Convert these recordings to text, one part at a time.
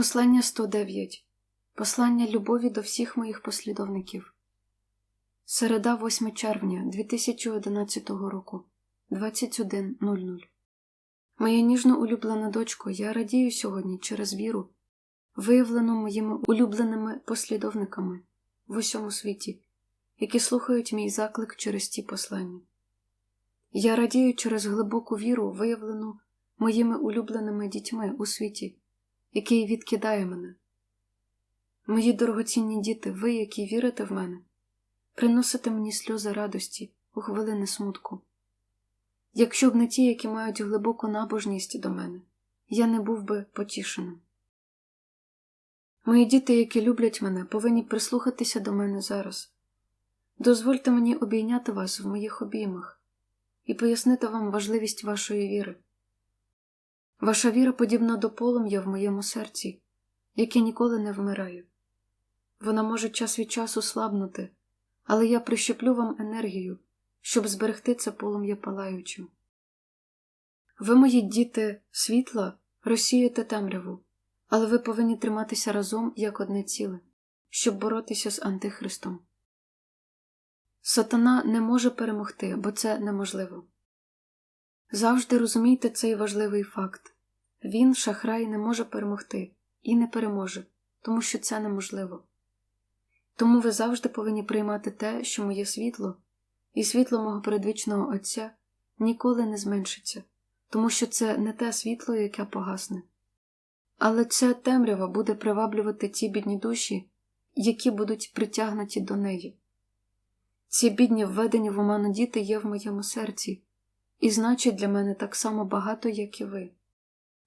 Послання 109. Послання любові до всіх моїх послідовників. Середа 8 червня 2011 року 21.00. Моя ніжно улюблена дочко, я радію сьогодні через віру, виявлену моїми улюбленими послідовниками в усьому світі, які слухають мій заклик через ті послання. Я радію через глибоку віру, виявлену моїми улюбленими дітьми у світі який відкидає мене. Мої дорогоцінні діти, ви, які вірите в мене, приносите мені сльози радості у хвилини смутку. Якщо б не ті, які мають глибоку набожність до мене, я не був би потішеним. Мої діти, які люблять мене, повинні прислухатися до мене зараз. Дозвольте мені обійняти вас в моїх обіймах і пояснити вам важливість вашої віри. Ваша віра подібна до полум'я в моєму серці, яке ніколи не вмирає. Вона може час від часу слабнути, але я прищеплю вам енергію, щоб зберегти це полум'я палаючим. Ви, мої діти, світла, розсієте темряву, але ви повинні триматися разом як одне ціле, щоб боротися з Антихристом. Сатана не може перемогти, бо це неможливо. Завжди розумійте цей важливий факт він, шахрай, не може перемогти і не переможе, тому що це неможливо. Тому ви завжди повинні приймати те, що моє світло, і світло мого передвічного Отця ніколи не зменшиться, тому що це не те світло, яке погасне. Але ця темрява буде приваблювати ті бідні душі, які будуть притягнуті до неї. Ці бідні введені в оману діти є в моєму серці і значить для мене так само багато, як і ви.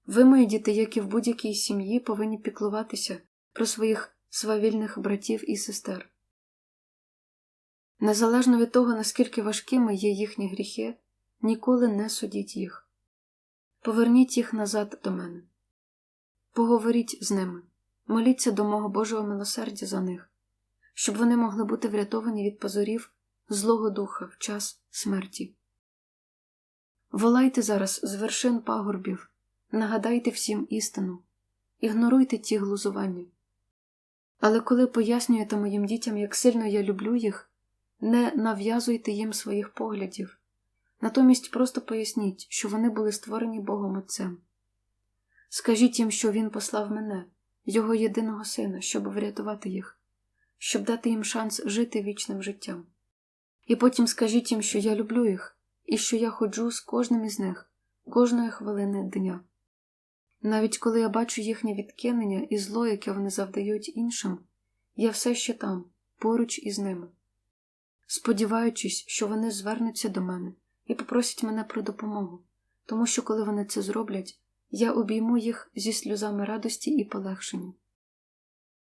Ви, мої діти, як і в будь-якій сім'ї, повинні піклуватися про своїх свавільних братів і сестер. Незалежно від того, наскільки важкими є їхні гріхи, ніколи не судіть їх. Поверніть їх назад до мене. Поговоріть з ними, моліться до мого Божого милосердя за них, щоб вони могли бути врятовані від позорів Злого Духа в час смерті. Волайте зараз з вершин пагорбів, нагадайте всім істину, ігноруйте ті глузування. Але коли пояснюєте моїм дітям, як сильно я люблю їх, не нав'язуйте їм своїх поглядів, натомість просто поясніть, що вони були створені Богом Отцем. Скажіть їм, що Він послав мене, Його єдиного сина, щоб врятувати їх, щоб дати їм шанс жити вічним життям. І потім скажіть їм, що я люблю їх і що я ходжу з кожним із них кожної хвилини дня. Навіть коли я бачу їхнє відкинення і зло, яке вони завдають іншим, я все ще там, поруч із ними, сподіваючись, що вони звернуться до мене і попросять мене про допомогу, тому що, коли вони це зроблять, я обійму їх зі сльозами радості і полегшення.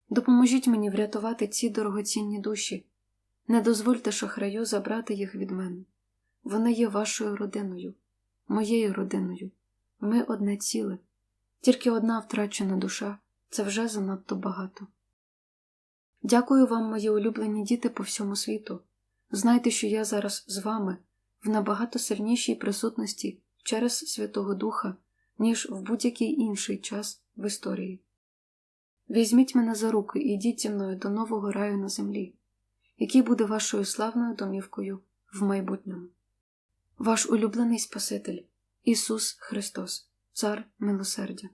Допоможіть мені врятувати ці дорогоцінні душі, не дозвольте шахраю забрати їх від мене. Вони є вашою родиною, моєю родиною. Ми одне ціле, тільки одна втрачена душа це вже занадто багато. Дякую вам, мої улюблені діти по всьому світу. Знайте, що я зараз з вами в набагато сильнішій присутності через Святого Духа, ніж в будь-який інший час в історії. Візьміть мене за руки і йдіть зі мною до нового раю на землі, який буде вашою славною домівкою в майбутньому. Ваш улюблений Спаситель Ісус Христос, Цар милосердя.